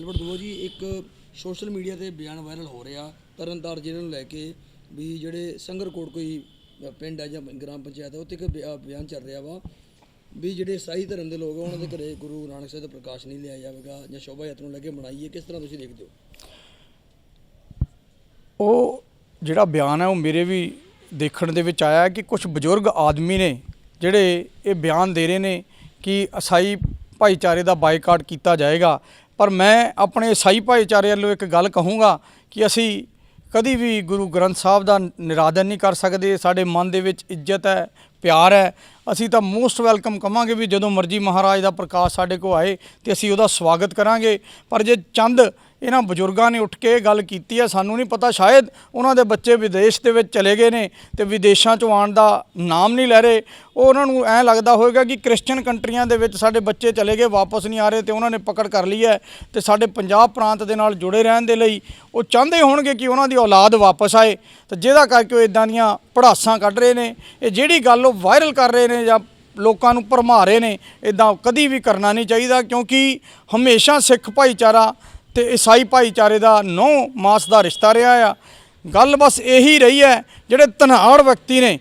Albert ਦੂਆ ਜੀ, ਇੱਕ ਸੋਸ਼ਲ ਮੀਡੀਆ ਤੇ ਬਿਆਨ ਵਾਇਰਲ ਹੋ ਰਿਹਾ ਤਰਨਤਾਰ ਜ਼ਿਲ੍ਹੇ ਨੂੰ ਲੈ ਕੇ ਵੀ ਜਿਹੜੇ ਸੰਗਰਕੋਟ ਕੋਈ ਪਿੰਡ ਆ ਜਾਂ ਗ੍ਰਾਮ ਪੰਚਾਇਤ ਹੈ ਉੱਥੇ ਇੱਕ ਬਿਆ- ਬਿਆਨ ਚੱਲ ਰਿਹਾ ਵਾ ਵੀ ਜਿਹੜੇ ਸਾਈ ਧਰਮ ਦੇ ਲੋਕ ਆ, ਉਹਨਾਂ ਦੇ ਘਰੇ ਗੁਰੂ ਨਾਨਕ ਸਾਹਿਬ ਦਾ ਪ੍ਰਕਾਸ਼ ਨਹੀਂ ਲਿਆ ਜਾਵੇਗਾ ਜਾਂ ਸ਼ੋਭਾ ਯਾਤਰਾ ਨੂੰ ਲੈ ਕੇ ਬਣਾਈਏ ਕਿਸ ਤਰ੍ਹਾਂ ਤੁਸੀਂ ਦੇਖਦੇ ਹੋ? ਉਹ ਜਿਹੜਾ ਬਿਆਨ ਹੈ, ਉਹ ਮੇਰੇ ਵੀ ਦੇਖਣ ਦੇ ਵਿੱਚ ਆਇਆ ਕਿ ਕੁਝ ਬਜ਼ੁਰਗ ਆਦਮੀ ਨੇ ਜਿਹੜੇ ਇਹ ਬਿਆਨ ਦੇ ਰਹੇ ਨੇ ਕਿ ਈਸਾਈ ਭਾਈਚਾਰੇ ਦਾ ਬਾਈਕਾਟ ਕੀਤਾ ਜਾਏਗਾ। ਪਰ ਮੈਂ ਆਪਣੇ ਸਾਈ ਭਾਈਚਾਰੇ ਵੱਲੋਂ ਇੱਕ ਗੱਲ ਕਹੂੰਗਾ ਕਿ ਅਸੀਂ ਕਦੀ ਵੀ ਗੁਰੂ ਗ੍ਰੰਥ ਸਾਹਿਬ ਦਾ ਨਿਰਾਦਨ ਨਹੀਂ ਕਰ ਸਕਦੇ। ਸਾਡੇ ਮਨ ਦੇ ਵਿੱਚ ਇੱਜ਼ਤ ਹੈ ਪਿਆਰ ਹੈ। ਅਸੀਂ ਤਾਂ ਮੋਸਟ ਵੈਲਕਮ ਕਵਾਂਗੇ ਵੀ ਜਦੋਂ ਮਰਜ਼ੀ ਮਹਾਰਾਜ ਦਾ ਪ੍ਰਕਾਸ਼ ਸਾਡੇ ਕੋਲ ਆਏ ਤੇ ਅਸੀਂ ਉਹਦਾ ਸਵਾਗਤ ਕਰਾਂਗੇ। ਪਰ ਜੇ ਚੰਦ ਇਹਨਾਂ ਬਜ਼ੁਰਗਾਂ ਨੇ ਉੱਠ ਕੇ ਇਹ ਗੱਲ ਕੀਤੀ ਹੈ, ਸਾਨੂੰ ਨਹੀਂ ਪਤਾ, ਸ਼ਾਇਦ ਉਹਨਾਂ ਦੇ ਬੱਚੇ ਵਿਦੇਸ਼ ਦੇ ਵਿੱਚ ਚਲੇ ਗਏ ਨੇ ਤੇ ਵਿਦੇਸ਼ਾਂ ਚੋਂ ਆਉਣ ਦਾ ਨਾਮ ਨਹੀਂ ਲੈ ਰਹੇ। ਉਹ ਉਹਨਾਂ ਨੂੰ ਐਂ ਲੱਗਦਾ ਹੋਵੇਗਾ ਕਿ ਕ੍ਰਿਸਚੀਅਨ ਕੰਟਰੀਆਂ ਦੇ ਵਿੱਚ ਸਾਡੇ ਬੱਚੇ ਚਲੇ ਗਏ, ਵਾਪਸ ਨਹੀਂ ਆ ਰਹੇ ਤੇ ਉਹਨਾਂ ਨੇ ਪਕੜ ਕਰ ਲਈ ਹੈ ਤੇ ਸਾਡੇ ਪੰਜਾਬ ਪ੍ਰਾਂਤ ਦੇ ਨਾਲ ਜੁੜੇ ਰਹਿਣ ਦੇ ਲਈ ਉਹ ਚਾਹੁੰਦੇ ਹੋਣਗੇ ਕਿ ਉਹਨਾਂ ਦੀ ਔਲਾਦ ਵਾਪਸ ਆਏ। ਤੇ ਜਿਹਦਾ ਕਰਕੇ ਉਹ ਇਦਾਂ ਦੀਆਂ ਪੜਾਸਾਂ ਕੱਢ ਰਹੇ ਨੇ। ਇਹ ਜਿਹੜੀ ਗੱਲ ਉਹ ਵਾਇਰਲ ਕਰ ਰਹੇ ਨੇ ਜਾਂ ਲੋਕਾਂ ਨੂੰ ਭਰਮਾ ਰਹੇ ਨੇ ਇਦਾਂ ਕਦੀ ਵੀ ਕਰਨਾ ਨਹੀਂ ਚਾਹੀਦਾ ਕਿਉਂਕਿ ਹਮੇਸ਼ਾ ਸਿੱਖ ਭਾਈਚਾਰਾ ਤੇ ਈਸਾਈ ਭਾਈਚਾਰੇ ਦਾ ਨੌ ਮਾਸ ਦਾ ਰਿਸ਼ਤਾ ਰਿਹਾ ਆ। ਗੱਲ ਬਸ ਇਹੀ ਰਹੀ ਹੈ, ਜਿਹੜੇ ਤਨਹਾੜ ਵਿਅਕਤੀ ਨੇ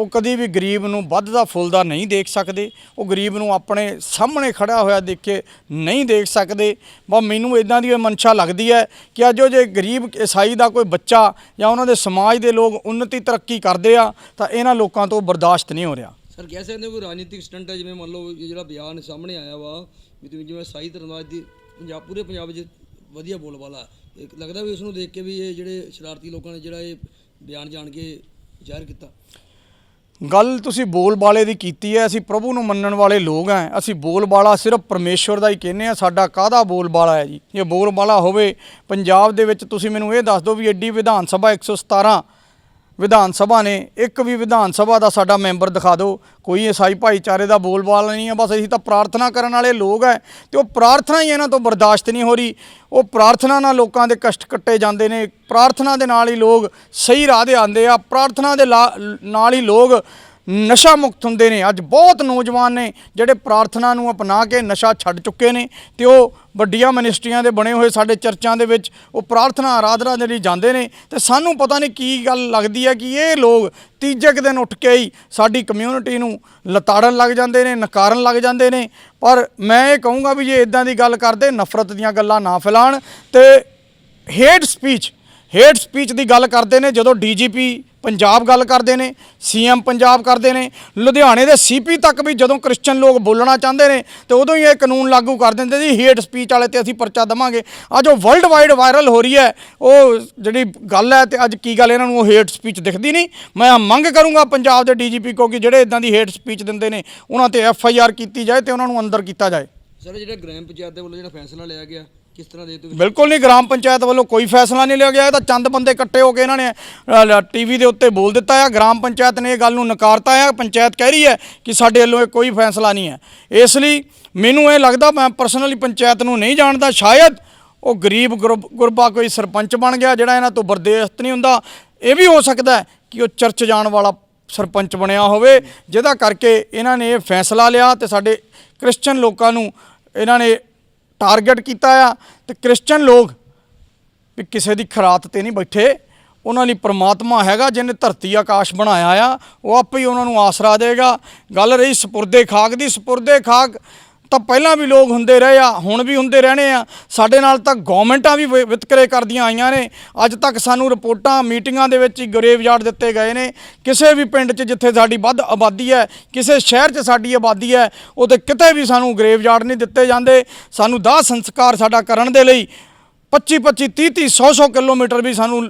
ਉਹ ਕਦੀ ਵੀ ਗਰੀਬ ਨੂੰ ਵੱਧਦਾ ਫੁੱਲਦਾ ਨਹੀਂ ਦੇਖ ਸਕਦੇ। ਉਹ ਗਰੀਬ ਨੂੰ ਆਪਣੇ ਸਾਹਮਣੇ ਖੜਾ ਹੋਇਆ ਦੇਖ ਕੇ ਨਹੀਂ ਦੇਖ ਸਕਦੇ। ਬਸ ਮੈਨੂੰ ਇਦਾਂ ਦੀ ਮਨਸ਼ਾ ਲੱਗਦੀ ਹੈ ਕਿ ਅੱਜ ਉਹ ਜੇ ਗਰੀਬ ਈਸਾਈ ਦਾ ਕੋਈ ਬੱਚਾ ਜਾਂ ਉਹਨਾਂ ਦੇ ਸਮਾਜ ਦੇ ਲੋਕ ਉન્નਤੀ ਤਰੱਕੀ ਕਰਦੇ ਆ, ਤਾਂ ਇਹਨਾਂ ਲੋਕਾਂ ਤੋਂ ਬਰਦਾਸ਼ਤ ਨਹੀਂ ਹੋ ਰਿਹਾ। ਸਰ, ਕਹਿ ਸਕਦੇ ਕੋਈ ਰਾਜਨੀਤਿਕ ਸਟੰਟ ਹੈ, ਜਿਵੇਂ ਮੰਨ ਲਓ ਇਹ ਜਿਹੜਾ ਬਿਆਨ ਸਾਹਮਣੇ ਆਇਆ ਵਾ ਜਿਵੇਂ ਸਾਈ ਧਰਮਾਜ ਦੀ ਪੰਜਾਬ, ਪੂਰੇ ਪੰਜਾਬ 'ਚ ਵਧੀਆ ਬੋਲਬਾਲਾ ਲੱਗਦਾ ਵੀ ਉਸ ਨੂੰ ਦੇਖ ਕੇ ਵੀ ਇਹ ਜਿਹੜੇ ਸ਼ਰਾਰਤੀ ਲੋਕਾਂ ਨੇ ਜਿਹੜਾ ਇਹ ਬਿਆਨ ਜਾਣ ਕੇ ਜ਼ਾਹਿਰ ਕੀਤਾ। ਗੱਲ ਤੁਸੀਂ ਬੋਲਬਾਲੇ ਦੀ ਕੀਤੀ ਹੈ, ਅਸੀਂ ਪ੍ਰਭੂ ਨੂੰ ਮੰਨਣ ਵਾਲੇ ਲੋਕ ਹਾਂ। ਅਸੀਂ ਬੋਲਬਾਲਾ ਸਿਰਫ ਪਰਮੇਸ਼ਵਰ ਦਾ ਹੀ ਕਹਿੰਦੇ ਆ ਸਾਡਾ ਕਾਹਦਾ ਬੋਲਬਾਲਾ ਹੈ ਜੀ? ਜੇ ਬੋਲਬਾਲਾ ਹੋਵੇ, ਪੰਜਾਬ ਦੇ ਵਿੱਚ ਤੁਸੀਂ ਮੈਨੂੰ ਇਹ ਦੱਸ ਦਿਓ ਵੀ ਐਡੀ ਵਿਧਾਨ ਸਭਾ 117 ਵਿਧਾਨ ਸਭਾ ਨੇ, ਇੱਕ ਵੀ ਵਿਧਾਨ ਸਭਾ ਦਾ ਸਾਡਾ ਮੈਂਬਰ ਦਿਖਾ ਦਿਓ। ਕੋਈ ਈਸਾਈ ਭਾਈਚਾਰੇ ਦਾ ਬੋਲਬਾਲ ਨਹੀਂ ਹੈ, ਬਸ ਅਸੀਂ ਤਾਂ ਪ੍ਰਾਰਥਨਾ ਕਰਨ ਵਾਲੇ ਲੋਕ ਹੈ ਤੇ ਉਹ ਪ੍ਰਾਰਥਨਾ ਹੀ ਇਹਨਾਂ ਤੋਂ ਬਰਦਾਸ਼ਤ ਨਹੀਂ ਹੋ ਰਹੀ। ਉਹ ਪ੍ਰਾਰਥਨਾ ਨਾਲ ਲੋਕਾਂ ਦੇ ਕਸ਼ਟ ਕੱਟੇ ਜਾਂਦੇ ਨੇ। ਪ੍ਰਾਰਥਨਾ ਦੇ ਨਾਲ ਹੀ ਲੋਕ ਸਹੀ ਰਾਹ ਦੇ ਆਉਂਦੇ ਆ। ਪ੍ਰਾਰਥਨਾ ਦੇ ਲਾ- ਨਾਲ ਹੀ ਲੋਕ ਨਸ਼ਾ ਮੁਕਤ ਹੁੰਦੇ ਨੇ। ਅੱਜ ਬਹੁਤ ਨੌਜਵਾਨ ਨੇ ਜਿਹੜੇ ਪ੍ਰਾਰਥਨਾ ਨੂੰ ਅਪਣਾ ਕੇ ਨਸ਼ਾ ਛੱਡ ਚੁੱਕੇ ਨੇ ਤੇ ਉਹ ਵੱਡੀਆਂ ਮਿਨਿਸਟਰੀਆਂ ਦੇ ਬਣੇ ਹੋਏ ਸਾਡੇ ਚਰਚਾਂ ਦੇ ਵਿੱਚ ਉਹ ਪ੍ਰਾਰਥਨਾ ਆਰਾਧਨਾ ਦੇ ਲਈ ਜਾਂਦੇ ਨੇ ਤੇ ਸਾਨੂੰ ਪਤਾ ਨਹੀਂ ਕੀ ਗੱਲ ਲੱਗਦੀ ਹੈ ਕਿ ਇਹ ਲੋਕ ਤੀਜੇ ਕੁ ਦਿਨ ਉੱਠ ਕੇ ਹੀ ਸਾਡੀ ਕਮਿਊਨਿਟੀ ਨੂੰ ਲਤਾੜਨ ਲੱਗ ਜਾਂਦੇ ਨੇ, ਨਕਾਰਨ ਲੱਗ ਜਾਂਦੇ ਨੇ। ਪਰ ਮੈਂ ਇਹ ਕਹੂੰਗਾ ਵੀ ਜੇ ਇਦਾਂ ਦੀ ਗੱਲ ਕਰਦੇ, ਨਫ਼ਰਤ ਦੀਆਂ ਗੱਲਾਂ ਨਾ ਫੈਲਾਣ ਤੇ ਹੇਟ ਸਪੀਚ ਹੇਟ ਸਪੀਚ ਦੀ ਗੱਲ ਕਰਦੇ ਨੇ ਜਦੋਂ ਡੀਜੀਪੀ ਪੰਜਾਬ ਗੱਲ ਕਰਦੇ ਨੇ, ਸੀਐਮ ਪੰਜਾਬ ਕਰਦੇ ਨੇ, ਲੁਧਿਆਣੇ ਦੇ ਸੀਪੀ ਤੱਕ ਵੀ ਜਦੋਂ ਕ੍ਰਿਸਚੀਅਨ ਲੋਕ ਬੋਲਣਾ ਚਾਹੁੰਦੇ ਨੇ, ਤੇ ਉਦੋਂ ਹੀ ਇਹ ਕਾਨੂੰਨ ਲਾਗੂ ਕਰ ਦਿੰਦੇ ਜੀ ਹੇਟ ਸਪੀਚ ਵਾਲੇ ਤੇ ਅਸੀਂ ਪਰਚਾ ਦਵਾਂਗੇ। ਅੱਜ ਉਹ ਵਰਲਡ ਵਾਈਡ ਵਾਇਰਲ ਹੋ ਰਹੀ ਹੈ, ਉਹ ਜਿਹੜੀ ਗੱਲ ਹੈ ਤੇ ਅੱਜ ਕੀ ਗੱਲ ਇਹਨਾਂ ਨੂੰ ਉਹ ਹੇਟ ਸਪੀਚ ਦਿਖਦੀ ਨਹੀਂ। ਮੈਂ ਮੰਗ ਕਰੂੰਗਾ ਪੰਜਾਬ ਦੇ ਡੀਜੀਪੀ ਕੋ ਕਿ ਜਿਹੜੇ ਇਦਾਂ ਦੀ ਹੇਟ ਸਪੀਚ ਦਿੰਦੇ ਨੇ, ਉਹਨਾਂ ਤੇ ਐਫ ਆਈ ਆਰ ਕੀਤੀ ਜਾਏ ਤੇ ਉਹਨਾਂ ਨੂੰ ਅੰਦਰ ਕੀਤਾ ਜਾਏ। ਸਰ, ਜਿਹੜਾ ਗ੍ਰਾਮ ਪੰਚਾਇਤ ਦੇ ਵੱਲੋਂ ਜਿਹੜਾ ਫੈਸਲਾ ਲਿਆ ਗਿਆ ਕਿਸ ਤਰ੍ਹਾਂ ਦੇ ਤੁਸੀਂ ਬਿਲਕੁਲ ਨਹੀਂ, ਗ੍ਰਾਮ ਪੰਚਾਇਤ ਵੱਲੋਂ ਕੋਈ ਫੈਸਲਾ ਨਹੀਂ ਲਿਆ ਗਿਆ। ਇਹ ਤਾਂ ਚੰਦ ਬੰਦੇ ਇਕੱਠੇ ਹੋ ਕੇ ਇਹਨਾਂ ਨੇ ਟੀਵੀ ਦੇ ਉੱਤੇ ਬੋਲ ਦਿੱਤਾ ਆ। ਗ੍ਰਾਮ ਪੰਚਾਇਤ ਨੇ ਇਹ ਗੱਲ ਨੂੰ ਨਕਾਰਤਾ ਆ। ਪੰਚਾਇਤ ਕਹਿ ਰਹੀ ਹੈ ਕਿ ਸਾਡੇ ਵੱਲੋਂ ਇਹ ਕੋਈ ਫੈਸਲਾ ਨਹੀਂ ਹੈ। ਇਸ ਲਈ ਮੈਨੂੰ ਇਹ ਲੱਗਦਾ, ਮੈਂ ਪਰਸਨਲੀ ਪੰਚਾਇਤ ਨੂੰ ਨਹੀਂ ਜਾਣਦਾ। ਸ਼ਾਇਦ ਉਹ ਗਰੀਬ ਗੁਰਬ- ਗੁਰਬਾ ਕੋਈ ਸਰਪੰਚ ਬਣ ਗਿਆ, ਜਿਹੜਾ ਇਹਨਾਂ ਤੋਂ ਬਰਦੇਸ਼ਤ ਨਹੀਂ ਹੁੰਦਾ। ਇਹ ਵੀ ਹੋ ਸਕਦਾ ਕਿ ਉਹ ਚਰਚ ਜਾਣ ਵਾਲਾ ਸਰਪੰਚ ਬਣਿਆ ਹੋਵੇ, ਜਿਹਦਾ ਕਰਕੇ ਇਹਨਾਂ ਨੇ ਇਹ ਫੈਸਲਾ ਲਿਆ ਤੇ ਸਾਡੇ ਕ੍ਰਿਸਚੀਅਨ ਲੋਕਾਂ ਨੂੰ ਇਹਨਾਂ ਨੇ ਟਾਰਗੇਟ ਕੀਤਾ ਆ ਤੇ ਕ੍ਰਿਸਚੀਅਨ ਲੋਕ ਵੀ ਕਿਸੇ ਦੀ ਖਰਾਤ ਤੇ ਨਹੀਂ ਬੈਠੇ। ਉਹਨਾਂ ਲਈ ਪ੍ਰਮਾਤਮਾ ਹੈਗਾ, ਜਿਹਨੇ ਧਰਤੀ ਆਕਾਸ਼ ਬਣਾਇਆ ਆ, ਉਹ ਆਪੇ ਹੀ ਉਹਨਾਂ ਨੂੰ ਆਸਰਾ ਦੇਗਾ। ਗੱਲ ਰਹੀ ਸਪੁਰਦੇ ਖਾਕ ਦੀ, ਸਪੁਰਦੇ ਖਾਕ ਤਾਂ ਪਹਿਲਾਂ ਵੀ ਲੋਕ ਹੁੰਦੇ ਰਹੇ ਆ, ਹੁਣ ਵੀ ਹੁੰਦੇ ਰਹਿਣੇ ਆ। ਸਾਡੇ ਨਾਲ ਤਾਂ ਗਵਰਨਮੈਂਟਾਂ ਵੀ ਵਿਤਕਰੇ ਕਰਦੀਆਂ ਆਈਆਂ ਨੇ। ਅੱਜ ਤੱਕ ਸਾਨੂੰ ਰਿਪੋਰਟਾਂ, ਮੀਟਿੰਗਾਂ ਦੇ ਵਿੱਚ ਹੀ ਗਰੇਵ ਦਿੱਤੇ ਗਏ ਨੇ। ਕਿਸੇ ਵੀ ਪਿੰਡ 'ਚ ਜਿੱਥੇ ਸਾਡੀ ਵੱਧ ਆਬਾਦੀ ਹੈ, ਕਿਸੇ ਸ਼ਹਿਰ 'ਚ ਸਾਡੀ ਆਬਾਦੀ ਹੈ, ਉਹਦੇ ਕਿਤੇ ਵੀ ਸਾਨੂੰ ਗਰੇਵ ਯਾਰਡ ਨਹੀਂ ਦਿੱਤੇ ਜਾਂਦੇ। ਸਾਨੂੰ ਦਾਹ ਸੰਸਕਾਰ ਸਾਡਾ ਕਰਨ ਦੇ ਲਈ 25 25 30 30 100 100 ਕਿਲੋਮੀਟਰ ਵੀ ਸਾਨੂੰ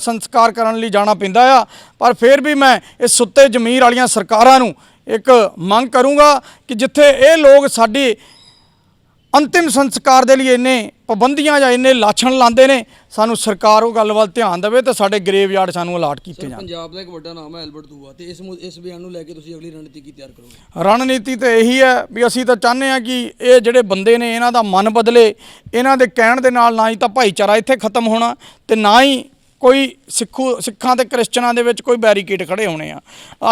ਸੰਸਕਾਰ ਕਰਨ ਲਈ ਜਾਣਾ ਪੈਂਦਾ ਆ। ਪਰ ਫਿਰ ਵੀ ਮੈਂ ਇਸ ਸੁੱਤੇ ਜ਼ਮੀਰ ਵਾਲੀਆਂ ਸਰਕਾਰਾਂ ਨੂੰ ਇੱਕ ਮੰਗ ਕਰੂੰਗਾ ਕਿ ਜਿੱਥੇ ਇਹ ਲੋਕ ਸਾਡੀ ਅੰਤਿਮ ਸੰਸਕਾਰ ਦੇ ਲਈ ਇੰਨੇ ਪਾਬੰਦੀਆਂ ਜਾਂ ਇੰਨੇ ਲਾਛਣ ਲਾਉਂਦੇ ਨੇ ਸਾਨੂੰ ਸਰਕਾਰ ਉਹ ਗੱਲ ਵੱਲ ਧਿਆਨ ਦੇਵੇ ਤੇ ਸਾਡੇ ਗਰੇਵ ਯਾਰਡ ਸਾਨੂੰ ਅਲਾਟ ਕੀਤੇ ਜਾਣ। ਪੰਜਾਬ ਦਾ ਇੱਕ ਵੱਡਾ ਨਾਮ ਹੈ ਐਲਬਰਟ ਦੂਆ ਤੇ ਇਸ ਇਸ ਬਿਆਨ ਨੂੰ ਲੈ ਕੇ ਤੁਸੀਂ ਅਗਲੀ ਰਣਨੀਤੀ ਕੀ ਤਿਆਰ ਕਰੋਗੇ? ਰਣਨੀਤੀ ਤੇ ਇਹੀ ਹੈ ਵੀ ਅਸੀਂ ਤਾਂ ਚਾਹੁੰਦੇ ਹਾਂ ਕਿ ਇਹ ਜਿਹੜੇ ਬੰਦੇ ਨੇ ਇਹਨਾਂ ਦਾ ਮਨ ਬਦਲੇ ਇਹਨਾਂ ਦੇ ਕਹਿਣ ਦੇ ਨਾਲ ਨਾ ਹੀ ਤਾਂ ਭਾਈਚਾਰਾ ਇੱਥੇ ਖਤਮ ਹੋਣਾ ਤੇ ਨਾ ਹੀ ਕੋਈ ਸਿੱਖੂ ਸਿੱਖਾਂ ਤੇ ਕ੍ਰਿਸਚਨਾਂ ਦੇ ਵਿੱਚ ਕੋਈ ਬੈਰੀਕੇਡ ਖੜੇ ਹੋਣੇ ਆ।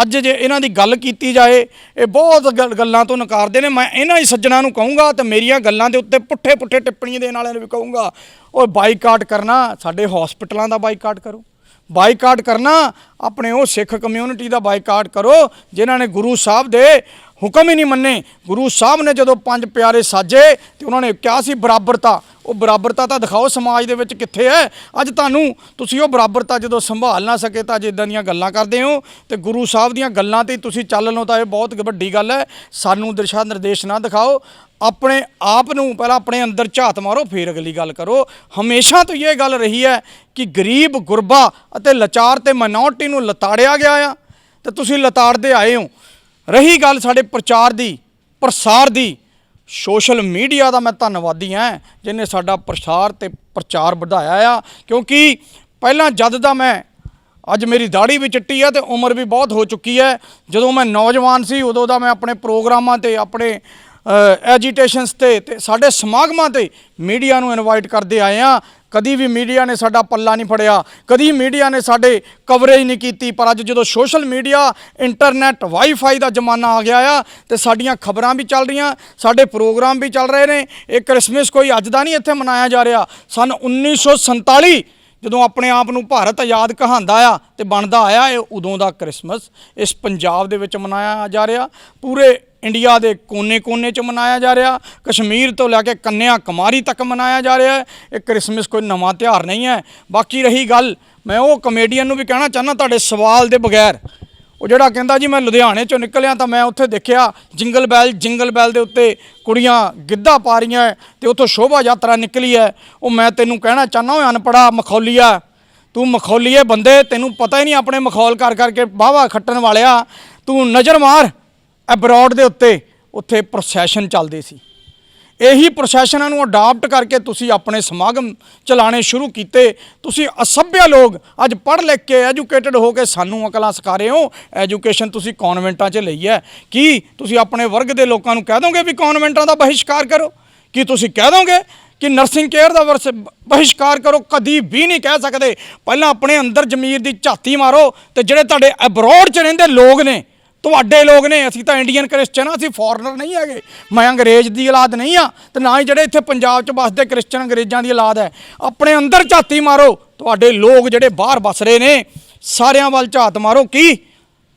ਅੱਜ ਜੇ ਇਹਨਾਂ ਦੀ ਗੱਲ ਕੀਤੀ ਜਾਏ, ਇਹ ਬਹੁਤ ਗੱਲ- ਗੱਲਾਂ ਤੋਂ ਨਕਾਰਦੇ ਨੇ। ਮੈਂ ਇਹਨਾਂ ਹੀ ਸੱਜਣਾ ਨੂੰ ਕਹੂੰਗਾ ਤੇ ਮੇਰੀਆਂ ਗੱਲਾਂ ਦੇ ਉੱਤੇ ਪੁੱਠੇ ਪੁੱਠੇ ਟਿੱਪਣੀਆਂ ਦੇਣ ਵਾਲਿਆਂ ਨੂੰ ਵੀ ਕਹੂੰਗਾ ਉਹ ਬਾਈਕਾਟ ਕਰਨਾ, ਸਾਡੇ ਹਸਪੀਟਲਾਂ ਦਾ ਬਾਈਕਾਟ ਕਰੋ। ਬਾਈਕਾਟ ਕਰਨਾ ਆਪਣੇ ਉਹ ਸਿੱਖ ਕਮਿਊਨਿਟੀ ਦਾ ਬਾਈਕਾਟ ਕਰੋ, ਜਿਨ੍ਹਾਂ ਨੇ ਗੁਰੂ ਸਾਹਿਬ ਦੇ ਹੁਕਮ ਹੀ ਨਹੀਂ ਮੰਨੇ। ਗੁਰੂ ਸਾਹਿਬ ਨੇ ਜਦੋਂ ਪੰਜ ਪਿਆਰੇ ਸਾਜੇ ਤੇ ਉਹਨਾਂ ਨੇ ਕਿਹਾ ਸੀ ਬਰਾਬਰਤਾ, ਉਹ ਬਰਾਬਰਤਾ ਤਾਂ ਦਿਖਾਓ ਸਮਾਜ ਦੇ ਵਿੱਚ ਕਿੱਥੇ ਹੈ। ਅੱਜ ਤੁਹਾਨੂੰ ਤੁਸੀਂ ਉਹ ਬਰਾਬਰਤਾ ਜਦੋਂ ਸੰਭਾਲ ਨਾ ਸਕੇ ਤਾਂ ਅੱਜ ਇਦਾਂ ਦੀਆਂ ਗੱਲਾਂ ਕਰਦੇ ਹੋ ਤੇ ਗੁਰੂ ਸਾਹਿਬ ਦੀਆਂ ਗੱਲਾਂ ਤੇ ਤੁਸੀਂ ਚੱਲ ਲਓ ਤਾਂ ਇਹ ਬਹੁਤ ਵੱਡੀ ਗੱਲ ਹੈ। ਸਾਨੂੰ ਦਿਸ਼ਾ ਨਿਰਦੇਸ਼ ਨਾ ਦਿਖਾਓ। ਆਪਣੇ ਆਪ ਨੂੰ ਪਹਿਲਾਂ ਆਪਣੇ ਅੰਦਰ ਝਾਤ ਮਾਰੋ, ਫਿਰ ਅਗਲੀ ਗੱਲ ਕਰੋ। ਹਮੇਸ਼ਾ ਤੋਂ ਇਹ ਗੱਲ ਰਹੀ ਹੈ ਕਿ ਗਰੀਬ, ਗੁਰਬਾ ਅਤੇ ਲਾਚਾਰ ਤੇ ਮਾਈਨੋਰਟੀ ਨੂੰ ਲਤਾੜਿਆ ਗਿਆ ਆ ਤੇ ਤੁਸੀਂ ਲਤਾੜਦੇ ਆਏ ਹੋ। ਰਹੀ ਗੱਲ ਸਾਡੇ ਪ੍ਰਚਾਰ ਦੀ, ਪ੍ਰਸਾਰ ਦੀ, ਸੋਸ਼ਲ ਮੀਡੀਆ ਦਾ ਮੈਂ ਧੰਨਵਾਦੀ ਹਾਂ ਜਿਨੇ ਸਾਡਾ ਪ੍ਰਸਾਰ ਤੇ ਪ੍ਰਚਾਰ ਵਧਾਇਆ ਆ। ਕਿਉਂਕਿ ਪਹਿਲਾਂ ਜਦ ਦਾ ਮੈਂ, ਅੱਜ ਮੇਰੀ ਦਾੜੀ ਵੀ ਚਿੱਟੀ ਹੈ ਤੇ ਉਮਰ ਵੀ ਬਹੁਤ ਹੋ ਚੁੱਕੀ ਹੈ। ਜਦੋਂ ਮੈਂ ਨੌਜਵਾਨ ਸੀ ਉਦੋਂ ਦਾ ਮੈਂ ਆਪਣੇ ਪ੍ਰੋਗਰਾਮਾਂ ਤੇ, ਆਪਣੇ ਐਜੀਟੇਸ਼ਨਸ ਤੇ ਤੇ ਸਾਡੇ ਸਮਾਗਮਾਂ ਤੇ ਮੀਡੀਆ ਨੂੰ ਇਨਵਾਈਟ ਕਰਦੇ ਆਏ ਆ ਕਦੀ ਵੀ ਮੀਡੀਆ ਨੇ ਸਾਡਾ ਪੱਲਾ ਨਹੀਂ ਫੜਿਆ, ਕਦੀ ਮੀਡੀਆ ਨੇ ਸਾਡੇ ਕਵਰੇਜ ਨਹੀਂ ਕੀਤੀ, ਪਰ ਅੱਜ ਜਦੋਂ ਸੋਸ਼ਲ ਮੀਡੀਆ ਇੰਟਰਨੈਟ ਵਾਈਫਾਈ ਦਾ ਜ਼ਮਾਨਾ ਆ ਗਿਆ ਆ, ਤੇ ਸਾਡੀਆਂ ਖਬਰਾਂ ਵੀ ਚੱਲ ਰਹੀਆਂ, ਸਾਡੇ ਪ੍ਰੋਗਰਾਮ ਵੀ ਚੱਲ ਰਹੇ ਨੇ। ਇਹ ਕ੍ਰਿਸਮਸ ਕੋਈ ਅੱਜ ਦਾ ਨਹੀਂ ਇੱਥੇ ਮਨਾਇਆ ਜਾ ਰਿਹਾ। ਸਨ 1947 ਜਦੋਂ ਆਪਣੇ ਆਪ ਨੂੰ ਭਾਰਤ ਆਜ਼ਾਦ ਕਹਾਂਦਾ ਆ ਤੇ ਬਣਦਾ ਆਇਆ, ਇਹ ਉਦੋਂ ਦਾ ਕ੍ਰਿਸਮਸ ਇਸ ਪੰਜਾਬ ਦੇ ਵਿੱਚ ਮਨਾਇਆ ਜਾ ਰਿਹਾ। ਪੂਰੇ ਇੰਡੀਆ ਦੇ ਕੋਨੇ-ਕੋਨੇ 'ਚ ਮਨਾਇਆ ਜਾ ਰਿਹਾ, ਕਸ਼ਮੀਰ ਤੋਂ ਲੈ ਕੇ ਕੰਨਿਆ ਕੁਮਾਰੀ ਤੱਕ ਮਨਾਇਆ ਜਾ ਰਿਹਾ ਹੈ। ਇਹ ਕ੍ਰਿਸਮਸ ਕੋਈ ਨਵਾਂ ਤਿਉਹਾਰ ਨਹੀਂ ਹੈ। ਬਾਕੀ ਰਹੀ ਗੱਲ, ਮੈਂ ਉਹ ਕਮੇਡੀਅਨ ਨੂੰ ਵੀ ਕਹਿਣਾ ਚਾਹੁੰਦਾ ਤੁਹਾਡੇ ਸਵਾਲ ਦੇ ਬਗੈਰ। ਉਹ ਜਿਹੜਾ ਕਹਿੰਦਾ ਜੀ, ਮੈਂ ਲੁਧਿਆਣੇ ਚੋਂ ਨਿਕਲਿਆ ਤਾਂ ਮੈਂ ਉੱਥੇ ਦੇਖਿਆ ਜਿੰਗਲ ਬੈਲ ਜਿੰਗਲ ਬੈਲ ਦੇ ਉੱਤੇ ਕੁੜੀਆਂ ਗਿੱਧਾ ਪਾ ਰਹੀਆਂ ਹੈ ਤੇ ਉੱਥੋਂ ਸ਼ੋਭਾ ਯਾਤਰਾ ਨਿਕਲੀ ਹੈ। ਉਹ ਮੈਂ ਤੈਨੂੰ ਕਹਿਣਾ ਚਾਹੁੰਦਾ ਉਹ ਅਨਪੜਾ ਮਖੌਲੀਆ, ਤੂੰ ਮਖੌਲੀਏ ਬੰਦੇ, ਤੈਨੂੰ ਪਤਾ ਹੀ ਨਹੀਂ ਆਪਣੇ ਮਖੌਲ ਕਰ ਕਰਕੇ ਬਾਵਾ ਖੱਟਣ ਵਾਲਿਆ। ਤੂੰ ਨਜ਼ਰ ਮਾਰ। ਅਬਰੋਡ ਦੇ ਉੱਤੇ ਉੱਥੇ ਪ੍ਰੋਸੈਸ਼ਨ ਚੱਲਦੇ ਸੀ। ਇਹੀ ਪ੍ਰੋਸੈਸ਼ਨਾਂ ਨੂੰ ਅਡਾਪਟ ਕਰਕੇ ਤੁਸੀਂ ਆਪਣੇ ਸਮਾਗਮ ਚਲਾਣੇ ਸ਼ੁਰੂ ਕੀਤੇ। ਤੁਸੀਂ ਅਸਭਿਆ ਲੋਕ, ਅੱਜ ਪੜ੍ਹ ਲਿਖ ਕੇ ਐਜੂਕੇਟਡ ਹੋ ਕੇ ਸਾਨੂੰ ਅਕਲਾਂ ਸਿਖਾ ਰਹੇ ਹੋ। ਐਜੂਕੇਸ਼ਨ ਤੁਸੀਂ ਕਨਵੈਂਟਾਂ 'ਚ ਲਈ ਹੈ। ਕੀ ਤੁਸੀਂ ਆਪਣੇ ਵਰਗ ਦੇ ਲੋਕਾਂ ਨੂੰ ਕਹਿ ਦੋਗੇ ਵੀ ਕਨਵੈਂਟਾਂ ਦਾ ਬਹਿਸ਼ਕਾਰ ਕਰੋ? ਕੀ ਤੁਸੀਂ ਕਹਿ ਦੋਗੇ ਕਿ ਨਰਸਿੰਗ ਕੇਅਰ ਦਾ ਵਰਸ, ਬਹਿਸ਼ਕਾਰ ਕਰੋ? ਕਦੀ ਵੀ ਨਹੀਂ ਕਹਿ ਸਕਦੇ। ਪਹਿਲਾਂ ਆਪਣੇ ਅੰਦਰ ਜ਼ਮੀਰ ਦੀ ਝਾਤੀ ਮਾਰੋ ਤੇ ਜਿਹੜੇ ਤੁਹਾਡੇ ਅਬਰੋਡ 'ਚ ਰਹਿੰਦੇ ਲੋਕ ਨੇ ਤੁਹਾਡੇ ਲੋਕ ਨੇ, ਅਸੀਂ ਤਾਂ ਇੰਡੀਅਨ ਕ੍ਰਿਸਚਨ ਆ, ਅਸੀਂ ਫੋਰਨਰ ਨਹੀਂ ਹੈਗੇ। ਮੈਂ ਅੰਗਰੇਜ਼ ਦੀ ਔਲਾਦ ਨਹੀਂ ਆ ਤੇ ਨਾ ਹੀ ਜਿਹੜੇ ਇੱਥੇ ਪੰਜਾਬ 'ਚ ਵੱਸਦੇ ਕ੍ਰਿਸਚਨ ਅੰਗਰੇਜ਼ਾਂ ਦੀ ਔਲਾਦ ਹੈ। ਆਪਣੇ ਅੰਦਰ ਝਾਤੀ ਮਾਰੋ। ਤੁਹਾਡੇ ਲੋਕ ਜਿਹੜੇ ਬਾਹਰ ਵੱਸ ਰਹੇ ਨੇ, ਸਾਰਿਆਂ ਵੱਲ ਝਾਤ ਮਾਰੋ ਕੀ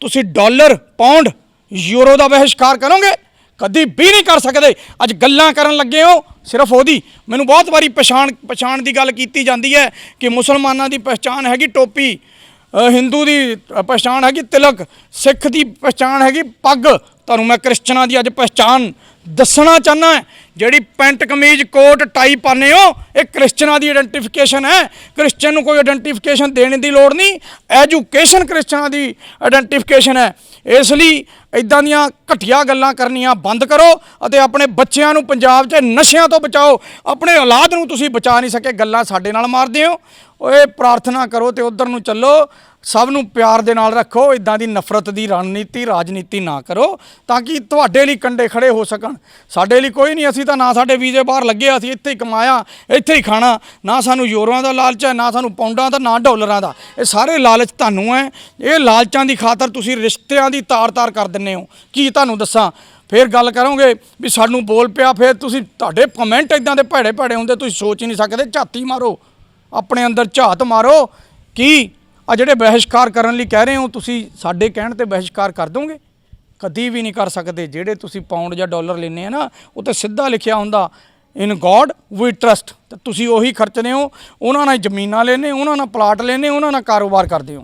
ਤੁਸੀਂ ਡਾਲਰ ਪਾਉਂਡ ਯੂਰੋ ਦਾ ਬਹਿਸ਼ਕਾਰ ਕਰੋਗੇ? ਕਦੀ ਵੀ ਨਹੀਂ ਕਰ ਸਕਦੇ। ਅੱਜ ਗੱਲਾਂ ਕਰਨ ਲੱਗੇ ਹੋ, ਸਿਰਫ ਉਹਦੀ। ਮੈਨੂੰ ਬਹੁਤ ਵਾਰੀ ਪਛਾਣ ਪਛਾਣ ਦੀ ਗੱਲ ਕੀਤੀ ਜਾਂਦੀ ਹੈ ਕਿ ਮੁਸਲਮਾਨਾਂ ਦੀ ਪਛਾਣ ਹੈਗੀ ਟੋਪੀ। ਹਿੰਦੂ ਦੀ ਪਛਾਣ ਹੈਗੀ ਤਿਲਕ, ਸਿੱਖ ਦੀ ਪਛਾਣ ਹੈਗੀ ਪੱਗ। ਤੁਹਾਨੂੰ ਮੈਂ ਕ੍ਰਿਸਚਨਾਂ ਦੀ ਅੱਜ ਪਛਾਣ ਦੱਸਣਾ ਚਾਹਨਾ ਜਿਹੜੀ ਪੈਂਟ ਕਮੀਜ਼, ਕੋਟ, ਟਾਈ ਪਾਉਂਦੇ ਹੋ, ਇਹ ਕ੍ਰਿਸਚਨਾਂ ਦੀ ਆਇਡੈਂਟੀਫਿਕੇਸ਼ਨ ਹੈ। ਕ੍ਰਿਸਚਨ ਨੂੰ ਕੋਈ ਆਇਡੈਂਟੀਫਿਕੇਸ਼ਨ ਦੇਣ ਦੀ ਲੋੜ ਨਹੀਂ ਐਜੂਕੇਸ਼ਨ ਕ੍ਰਿਸਚਨਾਂ ਦੀ ਆਇਡੈਂਟੀਫਿਕੇਸ਼ਨ ਹੈ। ਇਸ ਲਈ ਇਦਾਂ ਦੀਆਂ ਘਟੀਆ ਗੱਲਾਂ ਕਰਨੀਆਂ ਬੰਦ ਕਰੋ ਅਤੇ ਆਪਣੇ ਬੱਚਿਆਂ ਨੂੰ ਪੰਜਾਬ 'ਚ ਨਸ਼ਿਆਂ ਤੋਂ ਬਚਾਓ। ਆਪਣੇ ਔਲਾਦ ਨੂੰ ਤੁਸੀਂ ਬਚਾ ਨਹੀਂ ਸਕੇ, ਗੱਲਾਂ ਸਾਡੇ ਨਾਲ ਮਾਰਦੇ ਹੋ। ਓਏ, ਪ੍ਰਾਰਥਨਾ ਕਰੋ ਤੇ ਉਧਰ ਨੂੰ ਚੱਲੋ। ਸਭ ਨੂੰ ਪਿਆਰ ਦੇ ਨਾਲ ਰੱਖੋ ਇਦਾਂ ਦੀ ਨਫ਼ਰਤ ਦੀ ਰਣਨੀਤੀ, ਰਾਜਨੀਤੀ ਨਾ ਕਰੋ, ਤਾਂ ਕਿ ਤੁਹਾਡੇ ਲਈ ਕੰਡੇ ਖੜੇ ਹੋ ਸਕਣ। ਸਾਡੇ ਲਈ ਕੋਈ ਨਹੀਂ, ਅਸੀਂ ਤਾਂ ਨਾ ਸਾਡੇ ਵੀਜ਼ੇ ਬਾਹਰ ਲੱਗੇ ਅਸੀਂ ਇੱਥੇ ਹੀ ਕਮਾਇਆ, ਇੱਥੇ ਹੀ ਖਾਣਾ, ਨਾ ਸਾਨੂੰ ਯੂਰੋਆਂ ਦਾ ਲਾਲਚ ਹੈ, ਨਾ ਸਾਨੂੰ ਪੌਂਡਾਂ ਦਾ, ਨਾ ਡਾਲਰਾਂ ਦਾ। ਇਹ ਸਾਰੇ ਲਾਲਚ ਤੁਹਾਨੂੰ ਹੈ। ਇਹ ਲਾਲਚਾਂ ਦੀ ਖਾਤਰ ਤੁਸੀਂ ਰਿਸ਼ਤਿਆਂ ਦੀ ਤਾਰ-ਤਾਰ ਕਰ ਦਿੰਦੇ ਹੋ। ਕੀ ਤੁਹਾਨੂੰ ਦੱਸਾਂ? ਫਿਰ ਗੱਲ ਕਰੋਗੇ ਵੀ ਸਾਨੂੰ ਬੋਲ ਪਿਆ, ਫਿਰ ਤੁਸੀਂ ਤੁਹਾਡੇ ਕਮੈਂਟ ਇਦਾਂ ਦੇ ਭੈੜੇ ਭੈੜੇ ਹੁੰਦੇ, ਤੁਸੀਂ ਸੋਚ ਹੀ ਨਹੀਂ ਸਕਦੇ, ਝਾਤੀ ਮਾਰੋ। ਆਪਣੇ ਅੰਦਰ ਝਾਤ ਮਾਰੋ। ਕੀ? ਆ ਜਿਹੜੇ ਬਹਿਸ਼ਕਾਰ ਕਰਨ ਲਈ ਕਹਿ ਰਹੇ ਹੋ, ਤੁਸੀਂ ਸਾਡੇ ਕਹਿਣ ਤੇ ਬਹਿਸ਼ਕਾਰ ਕਰ ਦੋਗੇ? ਕਦੀ ਵੀ ਨਹੀਂ ਕਰ ਸਕਦੇ। ਜਿਹੜੇ ਤੁਸੀਂ ਪਾਉਂਡ ਜਾਂ ਡਾਲਰ ਲੈਨੇ ਆ ਨਾ, ਉਹ ਤੇ ਸਿੱਧਾ ਲਿਖਿਆ ਹੁੰਦਾ ਇਨ ਗੋਡ ਵੀ ਟਰਸਟ ਤੇ ਤੁਸੀਂ ਉਹੀ ਖਰਚਦੇ ਹੋ, ਉਹਨਾਂ ਨਾਲ ਜ਼ਮੀਨਾਂ ਲੈਨੇ ਉਹਨਾਂ ਨਾਲ ਪਲਾਟ ਲੈਨੇ ਉਹਨਾਂ ਨਾਲ ਕਾਰੋਬਾਰ ਕਰਦੇ ਹੋ।